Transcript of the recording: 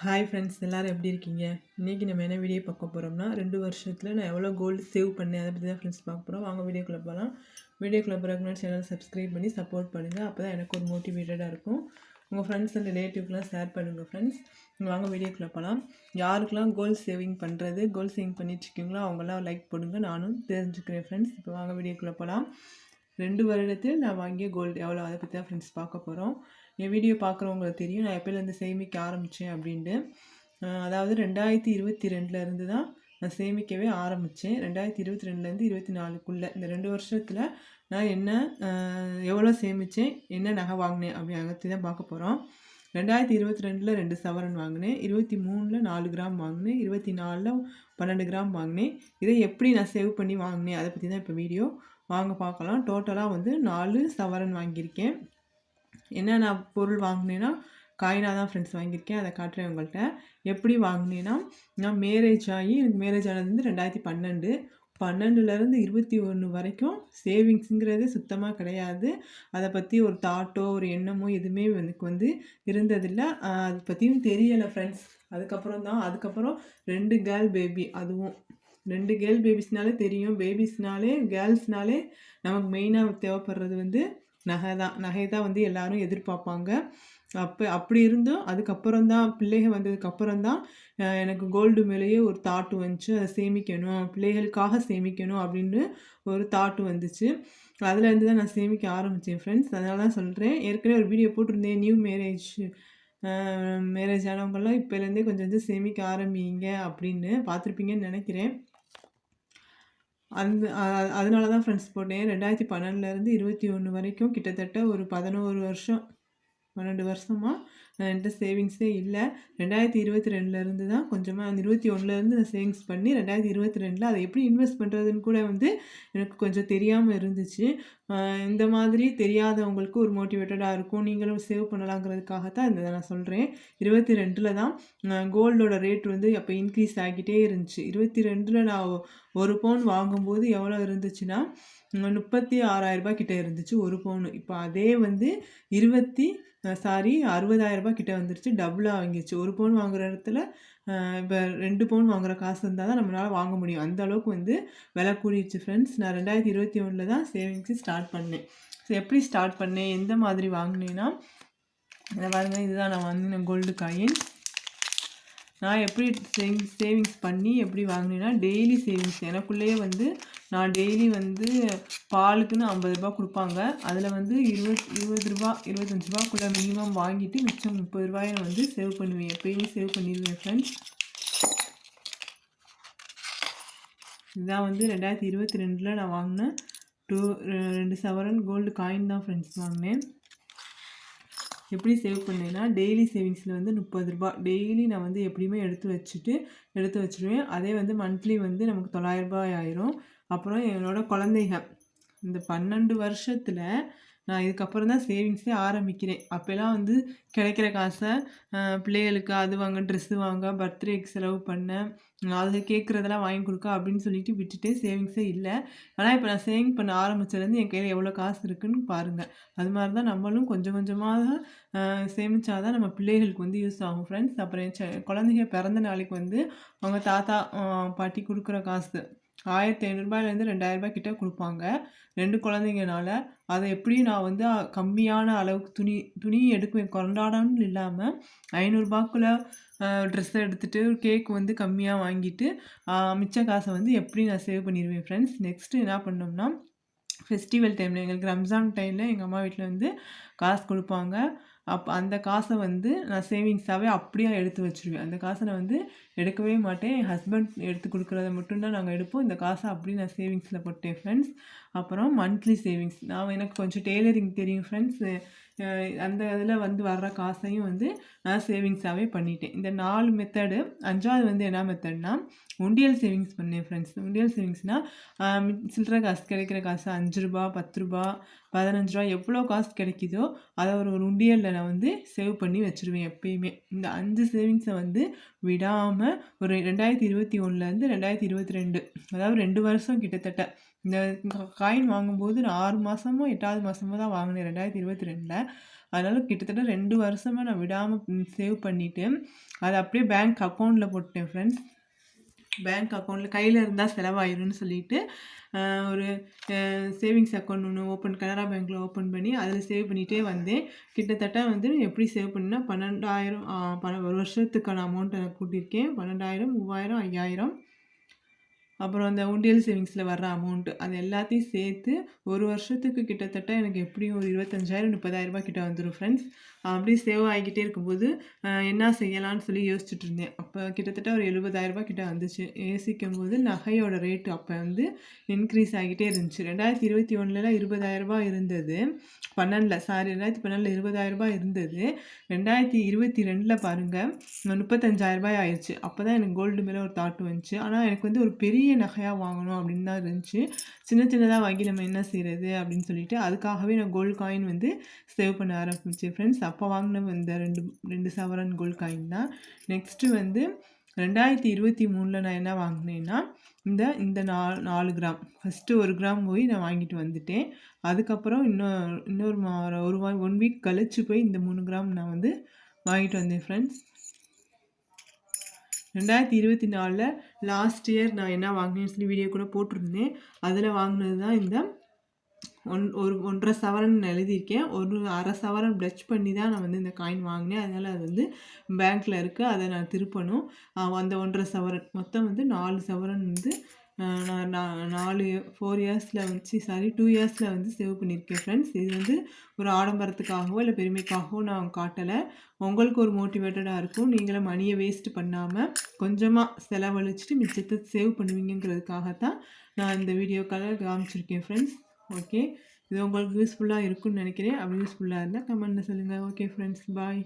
Hi friends எல்லோரும் எப்படி இருக்கீங்க? இன்றைக்கி நம்ம என்ன வீடியோ பார்க்க போகிறோம்னா ரெண்டு வருஷத்தில் நான் எவ்வளோ கோல்டு சேவ் பண்ணேன் அதை பற்றி தான் ஃப்ரெண்ட்ஸ் பார்க்க போகிறோம் வாங்க வீடியோக்குள்ளே போகலாம் வீடியோக்குள்ளே போகிறதுக்கு சேனல் சப்ஸ்கிரைப் பண்ணி சப்போர்ட் பண்ணுங்கள் அப்போ தான் எனக்கு ஒரு மோட்டிவேட்டடாக இருக்கும். உங்கள் ஃப்ரெண்ட்ஸ் அண்ட் ரிலேட்டிவ்க்கெலாம் ஷேர் பண்ணுங்கள் ஃப்ரெண்ட்ஸ் வாங்க வீடியோக்குள்ளே போகலாம் யாருக்கெல்லாம் கோல் சேவிங் பண்ணுறது கோல் சேவிங் பண்ணிட்டுருக்கீங்களோ அவங்களாம் லைக் போடுங்க. நானும் தெரிஞ்சுக்கிறேன் ஃப்ரெண்ட்ஸ் இப்போ வாங்க வீடியோக்குள்ளே போகலாம் ரெண்டு வருடத்தில் நான் வாங்கிய கோல்டு எவ்வளோ? அதை பற்றி தான் ஃப்ரெண்ட்ஸ் பார்க்க போகிறோம் என் வீடியோ பார்க்குறவங்களுக்கு தெரியும். நான் எப்போலேருந்து சேமிக்க ஆரம்பித்தேன் அப்படின்ட்டு. அதாவது ரெண்டாயிரத்தி இருபத்தி ரெண்டுலேருந்து தான் நான் சேமிக்கவே ஆரம்பித்தேன் ரெண்டாயிரத்தி இருபத்தி ரெண்டுலேருந்து இருபத்தி நாலுக்குள்ளே. இந்த ரெண்டு வருஷத்தில் நான் என்ன எவ்வளோ சேமித்தேன் என்ன நகை வாங்கினேன் அப்படி அதை தான் பார்க்க போகிறோம் ரெண்டாயிரத்தி இருபத்தி ரெண்டில் ரெண்டு சவரன் வாங்கினேன். இருபத்தி மூணில் நாலு கிராம் வாங்கினேன். இருபத்தி நாலில் பன்னெண்டு கிராம் வாங்கினேன். இதை எப்படி நான் சேவ் பண்ணி வாங்கினேன்? அதை பற்றி தான் இப்போ வீடியோ வாங்க பார்க்கலாம். டோட்டலாக வந்து நாலு சவரன் வாங்கியிருக்கேன். என்னென்ன பொருள் வாங்கினேன்னா காயினாக தான் ஃப்ரெண்ட்ஸ் வாங்கியிருக்கேன். அதை காட்டுறேன் உங்கள்கிட்ட எப்படி வாங்கினேன்னா நான் மேரேஜ் ஆகி எனக்கு மேரேஜ் ஆனது வந்து ரெண்டாயிரத்தி பன்னெண்டு. பன்னெண்டுலேருந்து இருபத்தி ஒன்று வரைக்கும் சேவிங்ஸுங்கிறது சுத்தமாக கிடையாது. அதை பற்றி ஒரு தாட்டோ ஒரு எண்ணமோ எதுவுமே எனக்கு வந்து இருந்ததில்லை. அதை பற்றியும் தெரியலை ஃப்ரெண்ட்ஸ் அதுக்கப்புறம் தான். அதுக்கப்புறம் ரெண்டு கேர்ள் பேபி அதுவும். ரெண்டு கேர்ள் பேபிஸ்னாலே தெரியும். பேபிஸ்னாலே கேர்ள்ஸ்னாலே நமக்கு மெயினாக தேவைப்படுறது வந்து நகை தான். நகை தான் வந்து எல்லோரும் எதிர்பார்ப்பாங்க. அப்போ அப்படி இருந்தும் அதுக்கப்புறம் தான் பிள்ளைகள் வந்ததுக்கப்புறம் தான் எனக்கு கோல்டு மேலேயே ஒரு தாட்டு வந்துச்சு. அதை சேமிக்கணும் பிள்ளைகளுக்காக சேமிக்கணும் அப்படின்னு ஒரு தாட்டு வந்துச்சு. அதுலேருந்து தான் நான் சேமிக்க ஆரம்பித்தேன் ஃப்ரெண்ட்ஸ் அதனால தான் சொல்கிறேன் ஏற்கனவே ஒரு வீடியோ போட்டிருந்தேன் நியூ மேரேஜ் மேரேஜ் ஆனவங்கெல்லாம் இப்போலேருந்தே கொஞ்சம் கொஞ்சம் சேமிக்க ஆரம்பிங்க அப்படின்னு பார்த்துருப்பீங்கன்னு நினைக்கிறேன். அந்த அதனால தான் ஃப்ரெண்ட்ஸ் போட்டேன். ரெண்டாயிரத்தி பன்னெண்டுலேருந்து இருபத்தி ஒன்று வரைக்கும் கிட்டத்தட்ட ஒரு பதினோரு வருஷம் பன்னெண்டு வருஷமாக என்கிட்ட சேவிங்ஸே இல்லை. ரெண்டாயிரத்தி இருபத்தி ரெண்டுலேருந்து தான் கொஞ்சமாக அந்த இருபத்தி ஒன்றுலேருந்து நான் சேவிங்ஸ் பண்ணி ரெண்டாயிரத்தி இருபத்தி ரெண்டில் அதை எப்படி இன்வெஸ்ட் பண்ணுறதுன்னு கூட வந்து எனக்கு கொஞ்சம் தெரியாமல் இருந்துச்சு. இந்த மாதிரி தெரியாதவங்களுக்கு ஒரு மோட்டிவேட்டடாக இருக்கும். நீங்களும் சேவ் பண்ணலாங்கிறதுக்காக தான் இந்த நான் சொல்கிறேன் இருபத்தி ரெண்டில் தான் கோல்டோட ரேட் வந்து அப்போ இன்க்ரீஸ் ஆகிட்டே இருந்துச்சு. இருபத்தி ரெண்டில் நான் ஒரு பவுன் வாங்கும்போது எவ்வளோ இருந்துச்சுன்னா முப்பத்தி ஆறாயிரரூபா கிட்டே இருந்துச்சு ஒரு பவுனு இப்போ அதே வந்து இருபத்தி சாரி அறுபதாயிரரூபா கிட்டே வந்துருச்சு. டபுளாக வாங்கிடுச்சு ஒரு பவுன் வாங்குற இடத்துல இப்போ ரெண்டு பவுன் வாங்குகிற காசு இருந்தால் தான் நம்மளால் வாங்க முடியும். அந்த அளவுக்கு வந்து விலை கூடிடுச்சு ஃப்ரெண்ட்ஸ் நான் ரெண்டாயிரத்தி இருபத்தி ஒன்றில் தான் சேவிங்ஸு ஸ்டார்ட் பண்ணேன். ஸோ எப்படி ஸ்டார்ட் பண்ணேன்? எந்த மாதிரி வாங்கினேன்னா இதை பாருங்கள் இதுதான் நான் வாங்கினேன் கோல்டு காயின் நான் எப்படி சேவிங்ஸ் சேவிங்ஸ் பண்ணி எப்படி வாங்கினேன்னா டெய்லி சேவிங்ஸ் எனக்குள்ளேயே வந்து நான் டெய்லி வந்து பாலுக்குன்னு ஐம்பது ரூபா கொடுப்பாங்க. அதில் வந்து இருபது இருபது ரூபா இருபத்தஞ்சி ரூபாக்குள்ளே மினிமம் வாங்கிட்டு மிச்சம் முப்பது ரூபாயை நான் வந்து சேவ் பண்ணுவேன். எப்பயுமே சேவ் பண்ணிடுவேன் ஃப்ரெண்ட்ஸ் இதுதான் வந்து ரெண்டாயிரத்தி இருபத்தி ரெண்டில் நான் வாங்கினேன் டூ ரெண்டு சவரன் கோல்டு காயின் தான் ஃப்ரெண்ட்ஸ் வாங்கினேன். எப்படி சேவ் பண்ணேன்னா டெய்லி சேவிங்ஸில் வந்து முப்பது ரூபா. டெய்லி நான் வந்து எப்படியுமே எடுத்து வச்சுட்டு எடுத்து வச்சுருவேன். அதே வந்து மந்த்லி வந்து நமக்கு தொள்ளாயிரரூபாய் ஆயிரும். அப்புறம் என்னோடய குழந்தைங்க இந்த பன்னெண்டு வருஷத்தில் நான் இதுக்கப்புறம் தான் சேவிங்ஸே ஆரம்பிக்கிறேன். அப்போல்லாம் வந்து கிடைக்கிற காசை பிள்ளைகளுக்கு அது வாங்க ட்ரெஸ்ஸு வாங்க பர்த்டேக்கு செலவு பண்ண அது கேட்குறதெல்லாம் வாங்கி கொடுக்க அப்படின்னு சொல்லிட்டு விட்டுட்டே சேவிங்ஸே இல்லை. ஆனால் இப்போ நான் சேவிங் பண்ண ஆரம்பிச்சதுலேருந்து என் கையில் எவ்வளோ காசு இருக்குன்னு பாருங்கள் அது மாதிரி தான் நம்மளும் கொஞ்சம் கொஞ்சமாக சேமித்தா தான் நம்ம பிள்ளைகளுக்கு வந்து யூஸ் ஆகும் ஃப்ரெண்ட்ஸ் அப்புறம் குழந்தைங்க பிறந்த நாளைக்கு வந்து அவங்க தாத்தா பாட்டி கொடுக்குற காசு. ஆயிரத்தி ஐநூறுரூபாயிலேருந்து ரெண்டாயிரரூபா கிட்டே கொடுப்பாங்க. ரெண்டு குழந்தைங்கனால. அதை எப்படி நான் வந்து கம்மியான அளவுக்கு துணி துணி எடுக்குவேன் கொண்டாடணும்னு இல்லாமல் ஐநூறுரூபாக்குள்ள ட்ரெஸ்ஸை எடுத்துகிட்டு கேக் வந்து கம்மியாக வாங்கிட்டு மிச்ச காசை வந்து எப்படி நான் சேவ் பண்ணிடுவேன் ஃப்ரெண்ட்ஸ் நெக்ஸ்ட்டு என்ன பண்ணோம்னா ஃபெஸ்டிவல் டைமில் எங்களுக்கு ரம்ஜான் டைமில் எங்கள் அம்மா வீட்டில் வந்து காசு கொடுப்பாங்க. அப்போ அந்த காசை வந்து நான் சேவிங்ஸாகவே அப்படியே எடுத்து வச்சுருவேன். அந்த காசை நான் வந்து எடுக்கவே மாட்டேன். என் ஹஸ்பண்ட் எடுத்து கொடுக்குறத மட்டும்தான் நாங்கள் எடுப்போம். இந்த காசை அப்படியே நான் சேவிங்ஸில் போட்டேன் ஃப்ரெண்ட்ஸ் அப்புறம் மந்த்லி சேவிங்ஸ் நான் எனக்கு கொஞ்சம் டெய்லரிங் தெரியும் ஃப்ரெண்ட்ஸ் அந்த இதில் வந்து வர்ற காசையும் வந்து நான் சேவிங்ஸாகவே பண்ணிட்டேன். இந்த நாலு மெத்தடு அஞ்சாவது வந்து என்ன மெத்தட்னா உண்டியல் சேவிங்ஸ் பண்ணேன் ஃப்ரெண்ட்ஸ் உண்டியல் சேவிங்ஸ்னால் சில்லற காசு கிடைக்கிற காசு அஞ்சு ரூபா பத்து ரூபா பதினஞ்சு ரூபா எவ்வளோ காசு கிடைக்குதோ அதை ஒரு ஒரு உண்டியலில் நான் வந்து சேவ் பண்ணி வச்சுருவேன் எப்பயுமே. இந்த அஞ்சு சேவிங்ஸை வந்து விடாமல் ஒரு ரெண்டாயிரத்தி இருபத்தி ஒன்றுலேருந்து ரெண்டாயிரத்தி இருபத்தி ரெண்டு அதாவது ரெண்டு வருஷம் கிட்டத்தட்ட. இந்த காயின் வாங்கும்போது நான் ஆறு மாதமோ எட்டாவது மாதமோ தான் வாங்கினேன் ரெண்டாயிரத்தி இருபத்தி ரெண்டில். அதனால் கிட்டத்தட்ட ரெண்டு வருஷமாக நான் விடாமல் சேவ் பண்ணிவிட்டு அதை அப்படியே பேங்க் அக்கௌண்ட்டில் போட்டேன் ஃப்ரெண்ட்ஸ் பேங்க் அக்கௌண்ட்டில் கையில் இருந்தால் செலவாயிரும்னு சொல்லிட்டு ஒரு சேவிங்ஸ் அக்கௌண்ட் ஒன்று ஓப்பன் கனரா பேங்க்கில் ஓப்பன் பண்ணி அதில் சேவ் பண்ணிகிட்டே வந்தேன். கிட்டத்தட்ட வந்து எப்படி சேவ் பண்ணால் பன்னெண்டாயிரம் பன ஒரு வருஷத்துக்கான அமௌண்ட்டை நான் கூட்டியிருக்கேன். பன்னெண்டாயிரம் மூவாயிரம் ஐயாயிரம். அப்புறம் அந்த உண்டியல் சேவிங்ஸில் வர்ற அமௌண்ட்டு அது எல்லாத்தையும் சேர்த்து ஒரு வருஷத்துக்கு கிட்டத்தட்ட எனக்கு எப்படியும் ஒரு இருபத்தஞ்சாயிரம் முப்பதாயிரரூபா கிட்ட வந்துடும் ஃப்ரெண்ட்ஸ் அப்படியே சேவ் ஆகிக்கிட்டே இருக்கும்போது என்ன செய்யலாம்னு சொல்லி யோசிச்சுட்டு இருந்தேன். அப்போ கிட்டத்தட்ட ஒரு எழுபதாயிரரூபா கிட்டே கிட்ட வந்துச்சு. யோசிக்கும் போது நகையோட ரேட்டு அப்போ வந்து இன்க்ரீஸ் ஆகிட்டே இருந்துச்சு. ரெண்டாயிரத்தி இருபத்தி ஒன்றுல இருபதாயிரரூபா இருந்தது. பன்னெண்டில் சாரி ரெண்டாயிரத்தி பன்னெண்டில் இருபதாயிரம் ரூபாய் இருந்தது. ரெண்டாயிரத்தி இருபத்தி ரெண்டில் பாருங்கள் முப்பத்தஞ்சாயிரரூபாய் ஆயிடுச்சு அப்போ தான் எனக்கு கோல்டு மேலே ஒரு தாட் வந்துச்சு. ஆனால் எனக்கு வந்து ஒரு பெரிய நகையாக வாங்கணும் அப்படின்னு தான் இருந்துச்சு. சின்ன சின்னதாக வாங்கி நம்ம என்ன செய்கிறது அப்படின்னு சொல்லிட்டு அதுக்காகவே நான் கோல்டு காயின் வந்து சேவ் பண்ண ஆரம்பிச்சேன். ஃப்ரெண்ட்ஸ் அப்போ வாங்கின இந்த ரெண்டு ரெண்டு சவரன் கோல்டு காயின் தான். நெக்ஸ்ட்டு வந்து ரெண்டாயிரத்தி இருபத்தி மூணில் நான் என்ன வாங்கினேன்னா இந்த இந்த நாலு நாலு கிராம் ஃபஸ்ட்டு ஒரு கிராம் போய் நான் வாங்கிட்டு வந்துட்டேன். அதுக்கப்புறம் இன்னும் இன்னொரு மா ஒரு வா ஒன் வீக் கழித்து போய் இந்த மூணு கிராம் நான் வந்து வாங்கிட்டு வந்தேன் ஃப்ரெண்ட்ஸ் ரெண்டாயிரத்தி இருபத்தி நாலில் லாஸ்ட் இயர் நான் என்ன வாங்கினேன்னு சொல்லி வீடியோ கூட போட்டிருந்தேன். அதில் வாங்கினது தான் இந்த ஒன் ஒரு ஒன்றரை சவரன் எழுதியிருக்கேன். ஒரு அரை சவரன் ப்ளச் பண்ணி தான் நான் வந்து இந்த காயின் வாங்கினேன். அதனால் அது வந்து பேங்க்கில் இருக்குது அதை நான் திருப்பணும். அந்த ஒன்றரை சவரன். மொத்தம் வந்து நாலு சவரன் வந்து நான் நான் நாலு ஃபோர் இயர்ஸில் வச்சு சாரி டூ இயர்ஸில் வந்து சேவ் பண்ணியிருக்கேன் ஃப்ரெண்ட்ஸ் இது வந்து ஒரு ஆடம்பரத்துக்காகவோ இல்லை பெருமைக்காகவோ நான் காட்டலை. உங்களுக்கு ஒரு மோட்டிவேட்டடாக இருக்கும். நீங்களும் மணியை வேஸ்ட் பண்ணாமல் கொஞ்சமாக செலவழிச்சிட்டு மிச்சத்தை சேவ் பண்ணுவீங்கிறதுக்காகத்தான் நான் இந்த வீடியோக்காக காமிச்சிருக்கேன் ஃப்ரெண்ட்ஸ் ஓகே இது உங்களுக்கு யூஸ்ஃபுல்லாக இருக்கும்னு நினைக்கிறேன். அப்படி யூஸ்ஃபுல்லாக இருந்தால் கமெண்ட்டில் சொல்லுங்கள் ஓகே ஃப்ரெண்ட்ஸ் பாய்